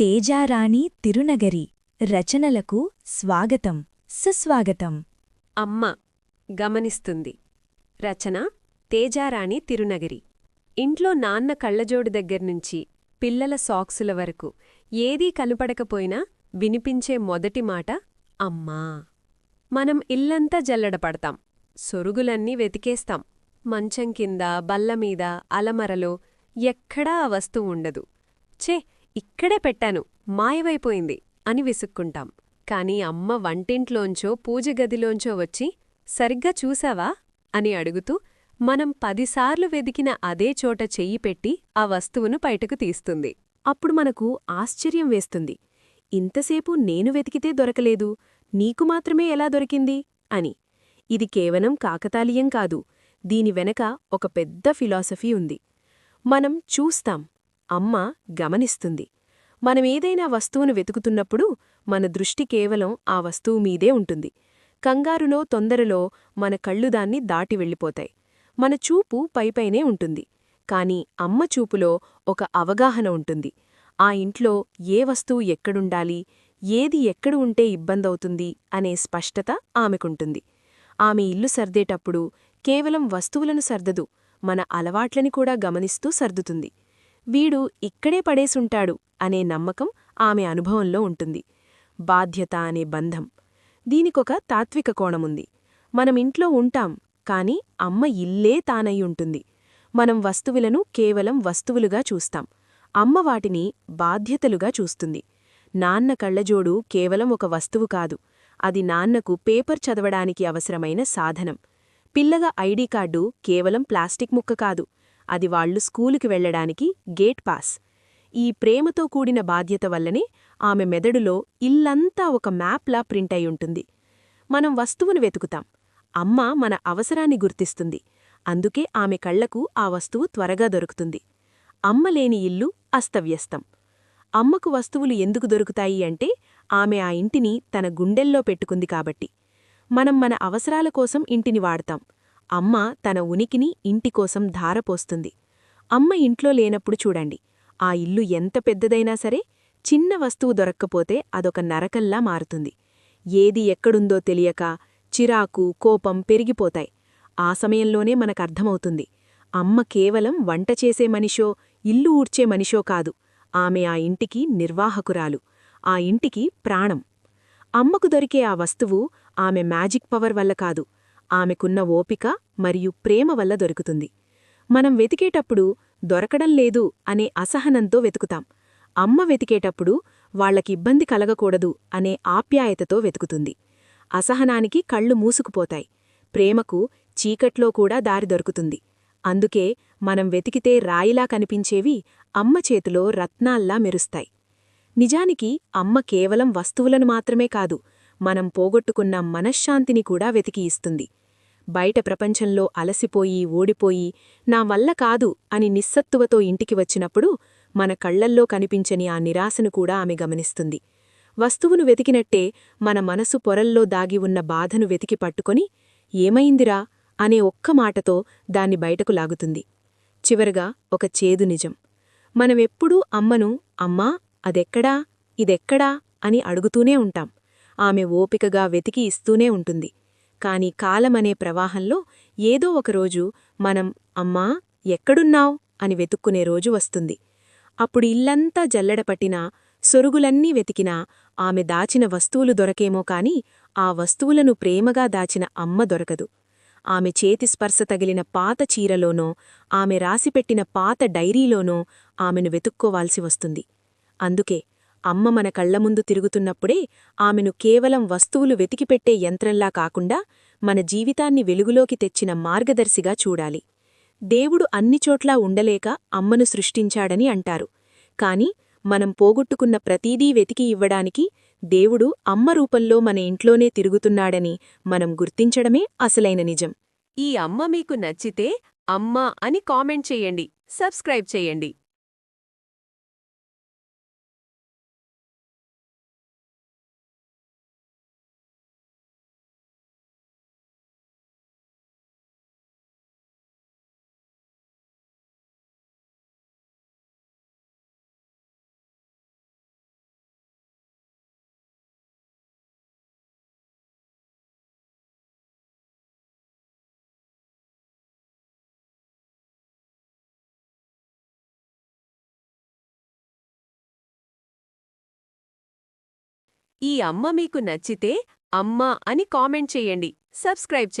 తేజారాణి తిరునగరి రచనలకు స్వాగతం సుస్వాగతం. అమ్మ గమనిస్తుంది. రచన తేజారాణి తిరునగరి. ఇంట్లో నాన్న కళ్ళజోడు దగ్గర్నుంచి పిల్లల సాక్సుల వరకు ఏదీ కనపడకపోయినా వినిపించే మొదటి మాట అమ్మా. మనం ఇల్లంతా జల్లడపడతాం. సొరుగులన్నీ వెతికేస్తాం. మంచం కింద బల్లమీద అలమరలో ఎక్కడా ఆ వస్తువు ఉండదు. ఛే ఇక్కడే పెట్టాను మాయవైపోయింది అని విసుక్కుంటాం. కాని అమ్మ వంటింట్లోంచో పూజగదిలోంచో వచ్చి సరిగ్గా చూసావా? అని అడుగుతూ మనం పదిసార్లు వెదికిన అదే చోట చెయ్యి పెట్టి ఆ వస్తువును బయటకు తీస్తుంది. అప్పుడు మనకు ఆశ్చర్యం వేస్తుంది. ఇంతసేపు నేను వెతికితే దొరకలేదు నీకు మాత్రమే ఎలా దొరికింది? అని. ఇది కేవలం కాకతాళీయం కాదు దీని వెనక ఒక పెద్ద ఫిలాసఫీ ఉంది. మనం చూస్తాం అమ్మ గమనిస్తుంది. మనమేదైనా వస్తువును వెతుకుతున్నప్పుడు మన దృష్టి కేవలం ఆ వస్తువు మీదే ఉంటుంది. కంగారులో తొందరలో మన కళ్ళు దాన్ని దాటి వెళ్ళిపోతాయి. మన చూపు పైపైనే ఉంటుంది. కాని అమ్మ చూపులో ఒక అవగాహన ఉంటుంది. ఆ ఇంట్లో ఏ వస్తువు ఎక్కడుండాలి ఏది ఎక్కడు ఉంటే ఇబ్బందవుతుంది అనే స్పష్టత ఆమెకుంటుంది. ఆమె ఇల్లు సర్దేటప్పుడు కేవలం వస్తువులను సర్దదు మన అలవాట్లని కూడా గమనిస్తూ సర్దుతుంది. వీడు ఇక్కడే పడేసుంటాడు అనే నమ్మకం ఆమె అనుభవంలో ఉంటుంది. బాధ్యత అనే బంధం. దీనికొక తాత్విక కోణముంది. మనమింట్లో ఉంటాం కాని అమ్మ ఇల్లే తానై ఉంటుంది మనం వస్తువులను కేవలం వస్తువులుగా చూస్తాం. అమ్మ వాటిని బాధ్యతలుగా చూస్తుంది. నాన్న కళ్ళజోడు కేవలం ఒక వస్తువు కాదు. అది నాన్నకు పేపర్ చదవడానికి అవసరమైన సాధనం. పిల్లగా ఐడీ కార్డు కేవలం ప్లాస్టిక్ ముక్క కాదు. అది వాళ్ళు స్కూలుకి వెళ్ళడానికి గేట్ పాస్. ఈ ప్రేమతో కూడిన బాధ్యత వల్లనే ఆమె మెదడులో ఇల్లంతా ఒక మ్యాప్లా ప్రింట్ అయ్యుంటుంది మనం వస్తువును వెతుకుతాం. అమ్మ మన అవసరాన్ని గుర్తిస్తుంది. అందుకే ఆమె కళ్ళకు ఆ వస్తువు త్వరగా దొరుకుతుంది. అమ్మ లేని ఇల్లు అస్తవ్యస్తం. అమ్మకు వస్తువులు ఎందుకు దొరుకుతాయి అంటే ఆమె ఆ ఇంటిని తన గుండెల్లో పెట్టుకుంది కాబట్టి. మనం మన అవసరాల కోసం ఇంటిని వాడతాం. అమ్మ తన ఉనికిని ఇంటికోసం ధారపోస్తుంది. అమ్మ ఇంట్లో లేనప్పుడు చూడండి ఆ ఇల్లు ఎంత పెద్దదైనా సరే చిన్న వస్తువు దొరక్కపోతే అదొక నరకల్లా మారుతుంది. ఏది ఎక్కడుందో తెలియక చిరాకు కోపం పెరిగిపోతాయి. ఆ సమయంలోనే మనకర్థమవుతుంది అమ్మ కేవలం వంట చేసే మనిషో ఇల్లు ఊడ్చే మనిషో కాదు. ఆమె ఆ ఇంటికి నిర్వాహకురాలు. ఆ ఇంటికి ప్రాణం. అమ్మకు దొరికే ఆ వస్తువు ఆమె మ్యాజిక్ పవర్ వల్ల కాదు. ఆమెకున్న ఓపిక మరియు ప్రేమ వల్ల దొరుకుతుంది. మనం వెతికేటప్పుడు దొరకడం లేదు అనే అసహనంతో వెతుకుతాం. అమ్మ వెతికేటప్పుడు వాళ్ళకిబ్బంది కలగకూడదు అనే ఆప్యాయతతో వెతుకుతుంది. అసహనానికి కళ్ళు మూసుకుపోతాయి. ప్రేమకు చీకట్లో కూడా దారి దొరుకుతుంది. అందుకే మనం వెతికితే రాయిలా కనిపించేవి అమ్మ చేతిలో రత్నాల్లా మెరుస్తాయి. నిజానికి అమ్మ కేవలం వస్తువులను మాత్రమే కాదు మనం పోగొట్టుకున్న మనశ్శాంతిని కూడా వెతికి ఇస్తుంది. బయట ప్రపంచంలో అలసిపోయి ఓడిపోయి నా వల్ల కాదు అని నిస్సత్తువతో ఇంటికి వచ్చినప్పుడు మన కళ్ళల్లో కనిపించని ఆ నిరాశను కూడా ఆమె గమనిస్తుంది. వస్తువును వెతికినట్టే మన మనసు పొరల్లో దాగి ఉన్న బాధను వెతికి పట్టుకొని ఏమైందిరా? అనే ఒక్క మాటతో దాన్ని బయటకు లాగుతుంది. చివరగా ఒక చేదు నిజం. మనమెప్పుడూ అమ్మను అమ్మా అదెక్కడా? ఇదెక్కడా? అని అడుగుతూనే ఉంటాం. ఆమె ఓపికగా వెతికి ఇస్తూనే ఉంటుంది. కాని కాలమనే ప్రవాహంలో ఏదో ఒకరోజు మనం అమ్మా ఎక్కడున్నావ్? అని వెతుక్కునే రోజు వస్తుంది. అప్పుడు ఇల్లంతా జల్లెడపట్టినా సొరుగులన్నీ వెతికినా ఆమె దాచిన వస్తువులు దొరకేమో కాని ఆ వస్తువులను ప్రేమగా దాచిన అమ్మ దొరకదు. ఆమె చేతి స్పర్శ తగిలిన పాత చీరలోనో ఆమె రాసిపెట్టిన పాత డైరీలోనో ఆమెను వెతుక్కోవాల్సి వస్తుంది. అందుకే అమ్మ మన కళ్ళముందు తిరుగుతున్నప్పుడే ఆమెను కేవలం వస్తువులు వెతికిపెట్టే యంత్రంలా కాకుండా మన జీవితాన్ని వెలుగులోకి తెచ్చిన మార్గదర్శిగా చూడాలి. దేవుడు అన్నిచోట్లా ఉండలేక అమ్మను సృష్టించాడని అంటారు. కాని మనం పోగొట్టుకున్న ప్రతీదీ వెతికి ఇవ్వడానికి దేవుడు అమ్మ రూపంలో మన ఇంట్లోనే తిరుగుతున్నాడని మనం గుర్తించడమే అసలైన నిజం. ఈ అమ్మ మీకు నచ్చితే అమ్మ అని కామెంట్ చెయ్యండి సబ్స్క్రైబ్ చేయండి. ఈ అమ్మ మీకు నచ్చితే అమ్మ అని కామెంట్ చెయ్యండి సబ్స్క్రైబ్